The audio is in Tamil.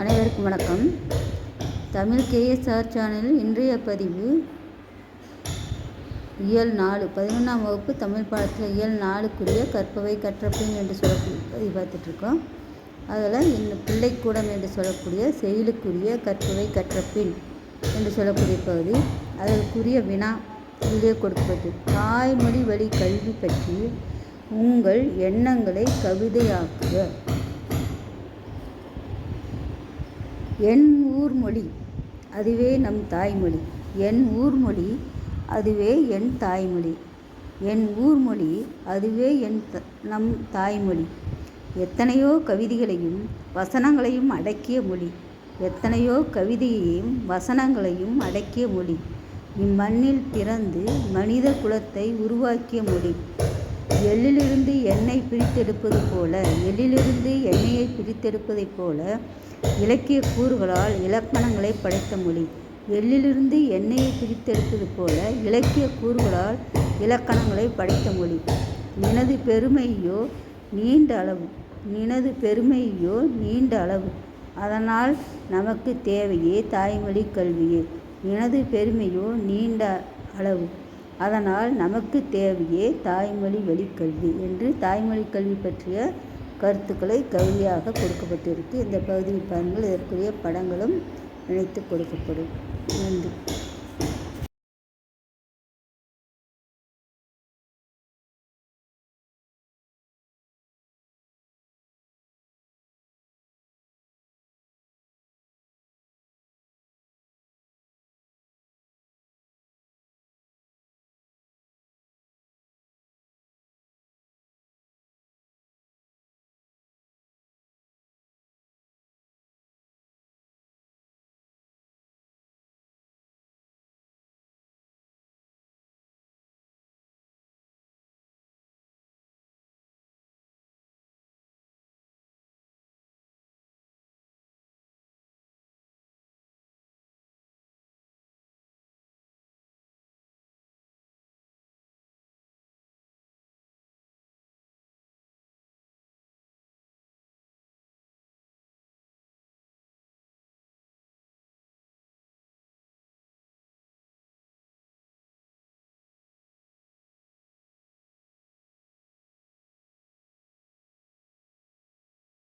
அனைவருக்கும் வணக்கம். தமிழ் கேஎஸ்ஆர் சேனலில் இன்றைய பதிவு இயல் நாலு. பதினொன்றாம் வகுப்பு தமிழ் பாடத்தில் இயல் நாலுக்குரிய கற்பவை கற்றப்பின் என்று சொல்லக்கூடிய பதிவு பார்த்துட்ருக்கோம் அதில் இந்த பிள்ளைக்கூடம் என்று சொல்லக்கூடிய செயலுக்குரிய கற்பவை கற்றப்பின் என்று சொல்லக்கூடிய பகுதி. அதற்குரிய வினா இங்கே கொடுப்பது தாய்மொழி வழி கல்வி பற்றி உங்கள் எண்ணங்களை கவிதையாக்குக. என் ஊர் மொழி அதுவே நம் தாய்மொழி. என் ஊர் மொழி அதுவே என் தாய்மொழி. என் ஊர் மொழி அதுவே என் த நம் தாய்மொழி. எத்தனையோ கவிதைகளையும் வசனங்களையும் அடக்கிய மொழி. எத்தனையோ கவிதையையும் வசனங்களையும் அடக்கிய மொழி. இம்மண்ணில் பிறந்து மனித குலத்தை உருவாக்கிய மொழி. எள்ளிலிருந்து எண்ணெய் பிரித்தெடுப்பது போல எள்ளிலிருந்து எண்ணெயை பிரித்தெடுப்பதைப் போல இலக்கிய கூறுகளால் இலக்கணங்களை படைத்த மொழி. எள்ளிலிருந்து எண்ணெயை பிரித்தெடுப்பது போல இலக்கிய கூறுகளால் இலக்கணங்களை படைத்த மொழி. நினது பெருமையோ நீண்ட அளவு நினது பெருமையோ நீண்ட அளவு அதனால் நமக்கு தேவையே தாய்மொழி கல்வியே. எனது பெருமையோ நீண்ட அளவு அதனால் நமக்கு தேவையே தாய்மொழி வழிக்கல்வி என்று தாய்மொழி கல்வி பற்றிய கருத்துக்களை கவிதையாக கொடுக்கப்பட்டிருக்கு. இந்த பகுதியில் பாருங்கள் இதற்குரிய படங்களும் இணைத்து கொடுக்கப்படும். நன்றி.